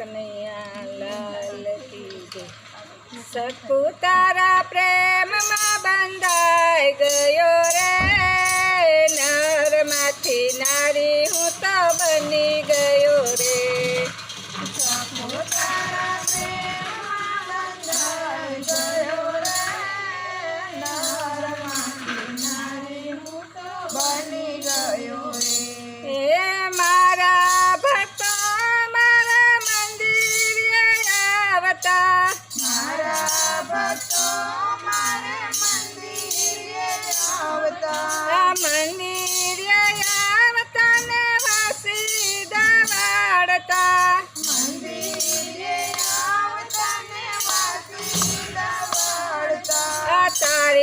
કનૈયા લાલ કી જય સકુતારા પ્રેમમાં બંધાઈ ગયો રે. નરમાંથી નારી હું તો બની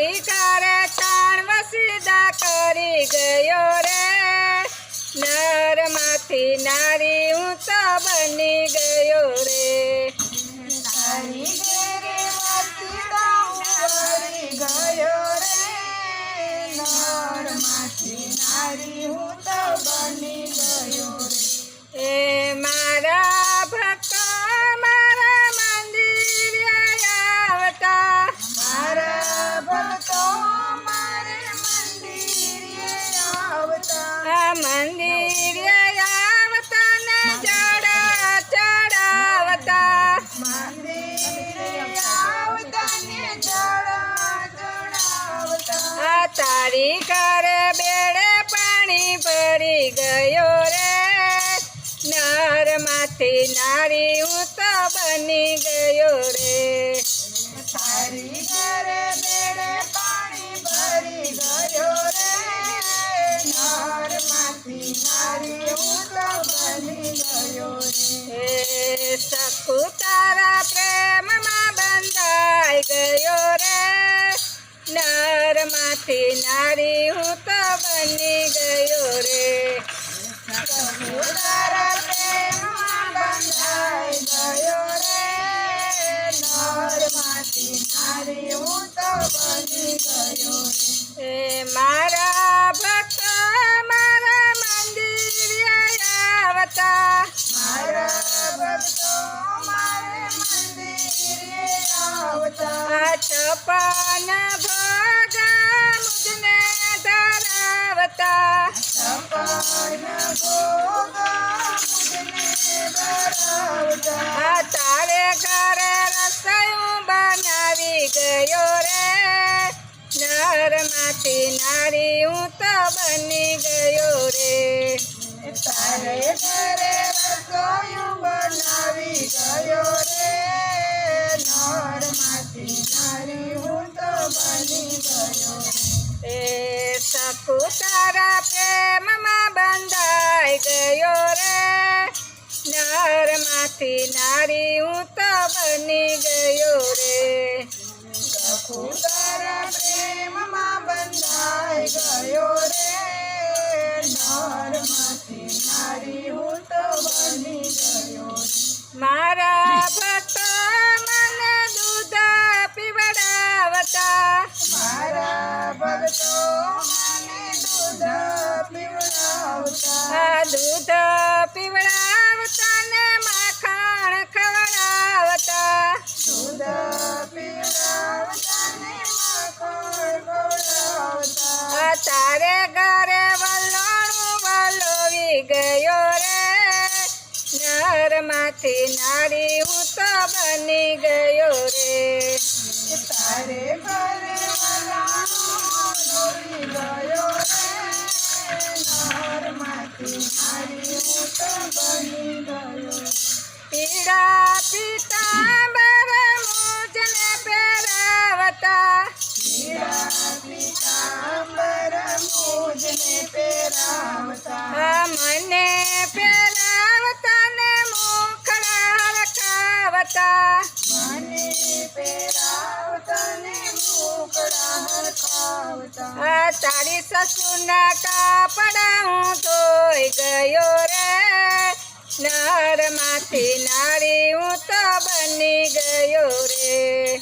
તારી કરે તાણ વસીદા કરી ગયો રે. નરમાંથી નારી હું તો બની ગયો રે. ગયો રે. નરમાંથી નારી હું તો બની ગયો રે. ભરી ગયો રે. નરમાંથી નારી હું તો બની ગયો રે. તારી ઘરે નારી હું તો બની ગયો રે. નરમાંથી નારી હું તો બની ગયો રે. ગયો રે. નરમાંથી મારા ભક્ત, મારા મંદિર આવતા મારા ભક્તો, મારે મંદિર આવતા છપાના ભોગા તારે ઘરે રસોઈ બનાવી ગયો રે. નરમાંથી નારી હું તો બની ગયો રે. તારે ઘરે રસોયું બનાવી ગયો રે. નરમાંથી નારી હું તો બની ગયો રે. સખુ તારા પ્રેમમાં બંધાઈ ગયો રે. નરમાંથી નારી હું તો બની ગયો મારા ભક્તો મને દૂધ પીવડાવતા. મારા ભક્તો મને દૂધ પીવડાવતા. દૂધ તારે ઘરે વલોણું વલોવી ગયો રે. નરમાંથી નારી હું તો બની ગયો રે. તારે ઘરે વલોણું ગયો રે. નરમાંથી નારી હું તો બની ગયો પીડા પીતાંબર મને પહેરાવતા ને મોખડા રખાવતા મને પહેરાવતા ને મોખડા રખાવતા તારી સસુના કાપડા હું ધોઈ ગયો રે. નરમાંથી નારી હું તો બની ગયો રે.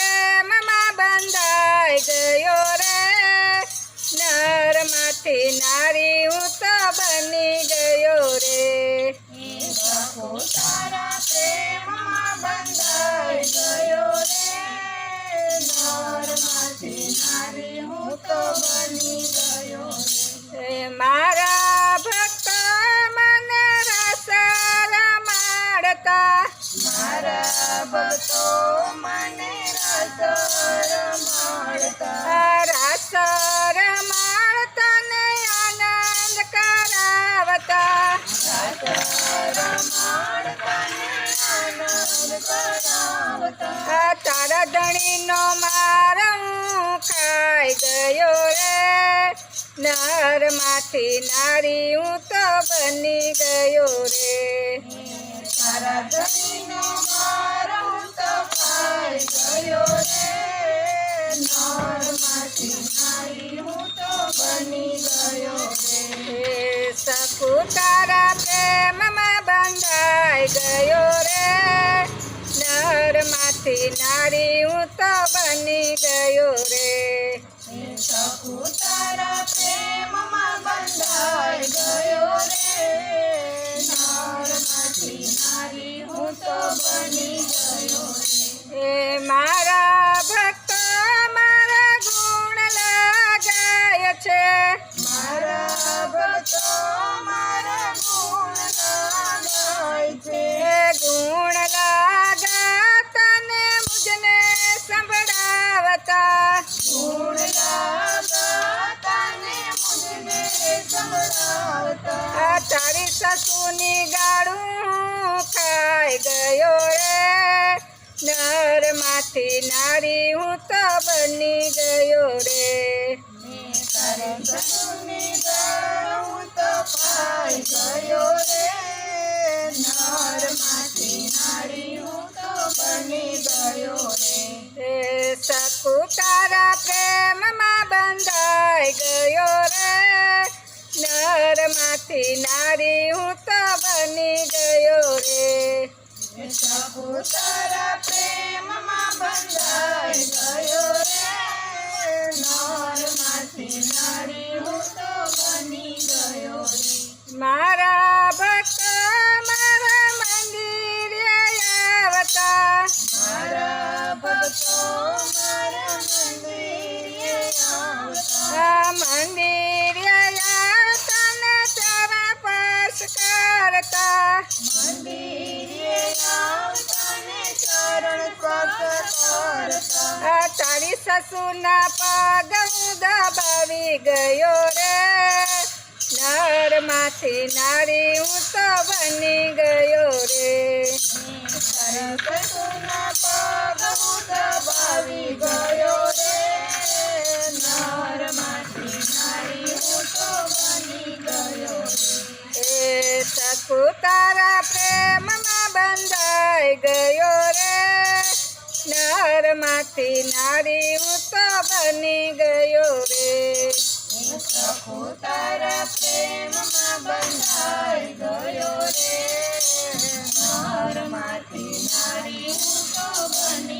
નરમાંથી હું તો મારા ભક્ત મને રસ રમાડતા મારા મને રસ રમાડતા રસ રમાડતા આનંદ કરાવતા માર હું ખાઈ ગયો રે. નરમાંથી નારી હું તો બની ગયો રે. તારા ધણીનો મારો તો ખાઈ ગયો રે. નરમાંથી નારી હું તો બની ગયો રે. હે સકુ તારા પ્રેમમાં બંધાઈ ગયો રે. નરમાંથી નારી હું તો બની ગયો રે. તારા પ્રેમમાં બંધાઈ ગયો રે. હું તો બની ગયો રે. મારા ભક્ત મારા ગુણ લગાય છે. મારા આ તારી સસુની ગાડું ખાઈ ગયો રે. નરમાંથી નારી હું તો બની ગયો રે. તારે સસુની ગાળ તો ખાઈ ગયો નરમાંથી નારી હું તો તારી સસુના પગ દબાવી ગયો રે. નરમાંથી નારી હું તો બની ગયો રે. સસુના પગ નથી નારી ઉતા બની ગયો રે. તારા પ્રેમમાં બંધાઈ ગયો રે નારી બની